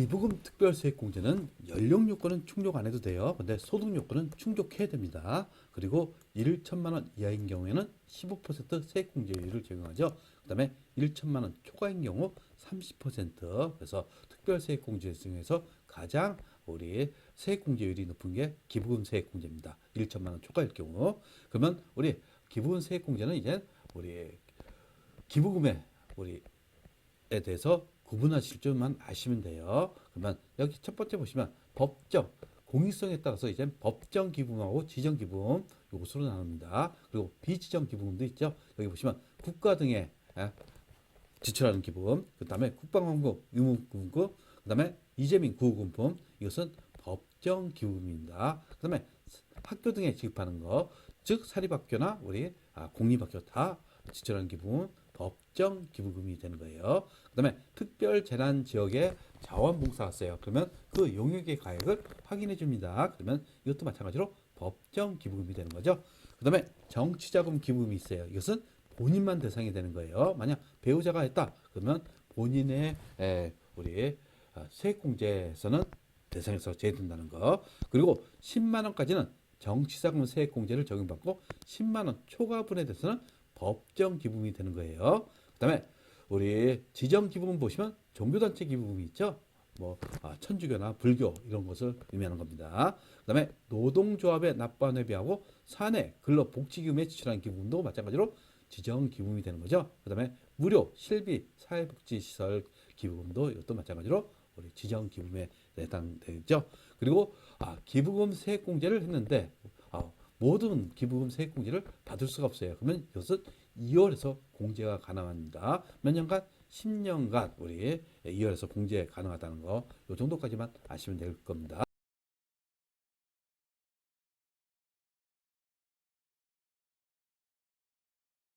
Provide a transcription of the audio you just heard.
기부금 특별세액공제는 연령 요건은 충족 안 해도 돼요. 근데 소득 요건은 충족해야 됩니다. 그리고 1 천만 원 이하인 경우에는 15% 세액 공제율을 적용하죠. 그다음에 1 천만 원 초과인 경우 30% 그래서 특별 세액 공제 중에서 가장 우리 세액 공제율이 높은 게 기부금 세액 공제입니다. 1 천만 원 초과일 경우 그러면 우리 기부금 세액 공제는 이제 우리 기부금에 우리에 대해서 구분하실 줄만 아시면 돼요. 그러면 여기 첫 번째 보시면 법정 공익성에 따라서 이제 법정 기부금하고 지정 기부금 요것으로 나눕니다. 그리고 비지정 기부금도 있죠. 여기 보시면 국가 등에 예, 지출하는 기부금, 그 다음에 국방원금, 유무금금, 그 다음에 이재민 구호금품 이것은 법정 기부금입니다. 그 다음에 학교 등에 지급하는 거, 즉 사립학교나 우리 아, 공립학교 다 지출하는 기부금 법정 기부금이 되는 거예요. 그 다음에 특별 재난 지역에 자원봉사 왔어요. 그러면 그 용역의 가액을 확인해 줍니다. 그러면 이것도 마찬가지로 법정 기부금이 되는 거죠. 그 다음에 정치자금 기부금이 있어요. 이것은 본인만 대상이 되는 거예요. 만약 배우자가 했다 그러면 본인의 에, 우리 아, 세액공제에서는 대상에서 제외된다는 거. 그리고 10만 원까지는 정치자금 세액공제를 적용받고 10만 원 초과분에 대해서는 법정 기부금이 되는 거예요. 그 다음에 우리 지정 기부금 보시면 종교단체 기부금이 있죠. 뭐 아, 천주교나 불교 이런 것을 의미하는 겁니다. 그 다음에 노동조합에 납부한 회비하고 사내 근로복지기금에 지출한 기부금도 마찬가지로 지정 기부금이 되는 거죠. 그 다음에 무료 실비 사회복지시설 기부금도 이것도 마찬가지로 우리 지정 기부금에 해당되죠. 그리고 아, 기부금 세액공제를 했는데 아, 모든 기부금 세액 공제를 받을 수가 없어요. 그러면 이것은 2월에서 공제가 가능합니다. 몇 년간? 10년간 우리 2월에서 공제 가능하다는 거, 이 정도까지만 아시면 될 겁니다.